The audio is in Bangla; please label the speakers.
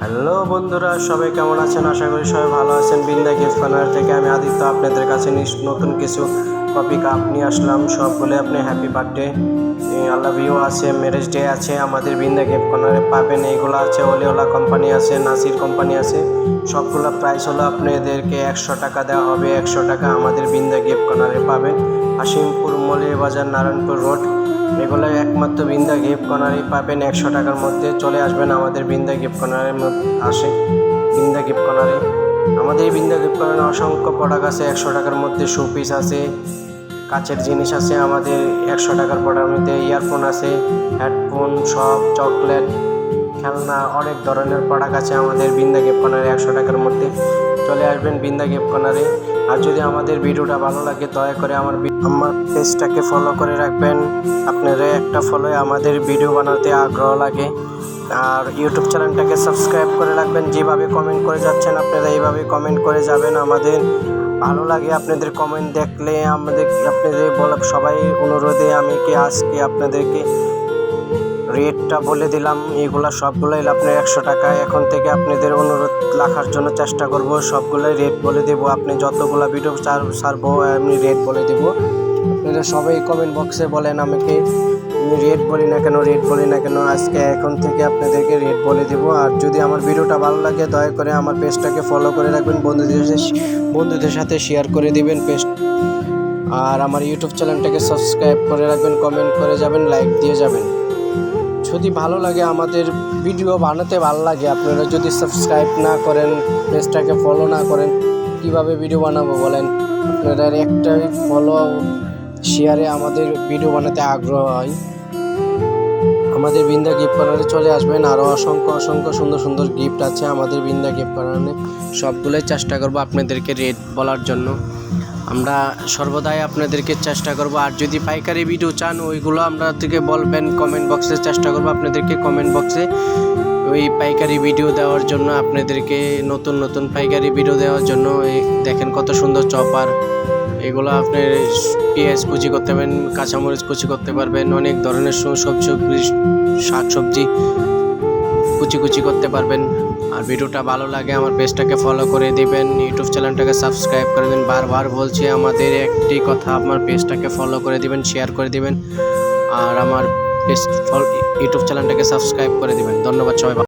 Speaker 1: হ্যালো বন্ধুরা, সবাই কেমন আছেন? আশা করি সবাই ভালো আছেন। বিন্দা গিফট কর্নার থেকে আমি আদিত্য, আপনাদের কাছে নতুন কিছু কপি কাপ নিয়ে আসলাম। সবগুলো আপনি হ্যাপি বার্থডে আল্লাহ ভিউ আছে ম্যারেজ ডে আছে, আমাদের বিন্দা গিফট কর্নারে পাবেন। এইগুলো আছে অলিওলা কোম্পানি আছে নাসির কোম্পানি আছে। সবগুলো প্রাইস হলো আপনাদেরকে একশো টাকা দেওয়া হবে, একশো টাকা আমাদের বিন্দা গিফট কর্নারে পাবেন। হাসিমপুর মলির বাজার, নারায়ণপুর রোড এগুলো একমাত্র বিন্দা গিফট কর্নারই পাবেন একশো টাকার মধ্যে। চলে আসবেন আমাদের বিন্দা গিফট কর্নারের আসে, বিন্দা গিফট কর্নারে আমাদের বিন্দা গিফট কর্নারে অসংখ্য প্রোডাক্ট আছে, একশো টাকার মধ্যে শু পিস আছে। কাচের জিনিস আছে আমাদের, একশো টাকার প্রোডাক্টের মধ্যে ইয়ারফোন আছে, হেডফোন, সব, চকলেট, খেলনা, অনেক ধরনের প্রোডাক্ট আছে আমাদের বিন্দা গিফট কর্নারে একশো টাকার মধ্যে। চলে আসবেন বিন্দা গিফট কর্নারে। আর যদি আমাদের ভিডিওটা ভালো লাগে, দয়া করে আমার আমার পেজটাকে ফলো করে রাখবেন। আপনারা একটা ফলোয়ে আমাদের ভিডিও বানাতে আগ্রহ লাগে। আর ইউটিউব চ্যানেলটাকে সাবস্ক্রাইব করে রাখবেন। যেভাবে কমেন্ট করে যাচ্ছেন, আপনারা এইভাবে কমেন্ট করে যাবেন আমাদের ভালো লাগে আপনাদের কমেন্ট দেখলে আমাদের আপনাদের বলা সবাই অনুরোধে আমি কি আজকে আপনাদেরকে রেটটা বলে দিলাম। এগুলা সবগুলোই আপনার একশো টাকা এখন থেকে আপনাদের অনুরোধ রাখার জন্য চেষ্টা করব। সবগুলোই রেট বলে দেবো। আপনি যতগুলো ভিডিও ছাড়বো আমি রেট বলে দেবো। আপনারা সবাই কমেন্ট বক্সে বলেন আমাকে। রেট বলি না কেন, রেড বলি না কেন, আজকে এখন থেকে আপনাদেরকে রেড বলে দেবো। আর যদি আমার ভিডিওটা ভালো লাগে, দয়া করে আমার পেজটাকে ফলো করে রাখবেন, বন্ধুদের বন্ধুদের সাথে শেয়ার করে দিবেন পেজ আর আমার ইউটিউব চ্যানেলটাকে সাবস্ক্রাইব করে রাখবেন কমেন্ট করে যাবেন লাইক দিয়ে যাবেন। যদি ভালো লাগে আমাদের ভিডিও বানাতে, ভালো লাগে, আপনারা যদি সাবস্ক্রাইব না করেন, পেজটাকে ফলো না করেন, কীভাবে ভিডিও বানাবো বলেন? আপনাদের একটাই ফলো শেয়ারে আমাদের ভিডিও বানাতে আগ্রহ হয়। আমাদের বিন্দা গিফট কর্নারে চলে আসবেন। আরও অসংখ্য অসংখ্য সুন্দর সুন্দর গিফট আছে আমাদের বিন্দা গিফট কর্নারে সবগুলোই চেষ্টা করব আপনাদেরকে রেট বলার জন্য। আমরা সর্বদাই আপনাদেরকে চেষ্টা করব। আর যদি পাইকারি ভিডিও চান, ওইগুলো থেকে বলবেন কমেন্ট বক্সে চেষ্টা করব আপনাদেরকে। কমেন্ট বক্সে ওই পাইকারি ভিডিও দেওয়ার জন্য, আপনাদেরকে নতুন নতুন পাইকারি ভিডিও দেওয়ার জন্য। দেখেন কত সুন্দর চপার। এগুলো আপনি পেঁয়াজ কুচি করতে পারবেন, কাঁচামরিচ কুচি করতে পারবেন, অনেক ধরনের সবজি শাক সবজি কুচি কুচি করতে পারবেন। আর ভিডিওটা ভালো লাগে, আমার পেজটাকে ফলো করে দিবেন ইউটিউব চ্যানেলটাকে সাবস্ক্রাইব করে দিন বারবার বলছি, আমাদের একটি কথা আমার পেজটাকে ফলো করে দিবেন শেয়ার করে দিবেন। আর আমার পেজ ইউটিউব চ্যানেলটাকে সাবস্ক্রাইব করে দিবেন। ধন্যবাদ সবাই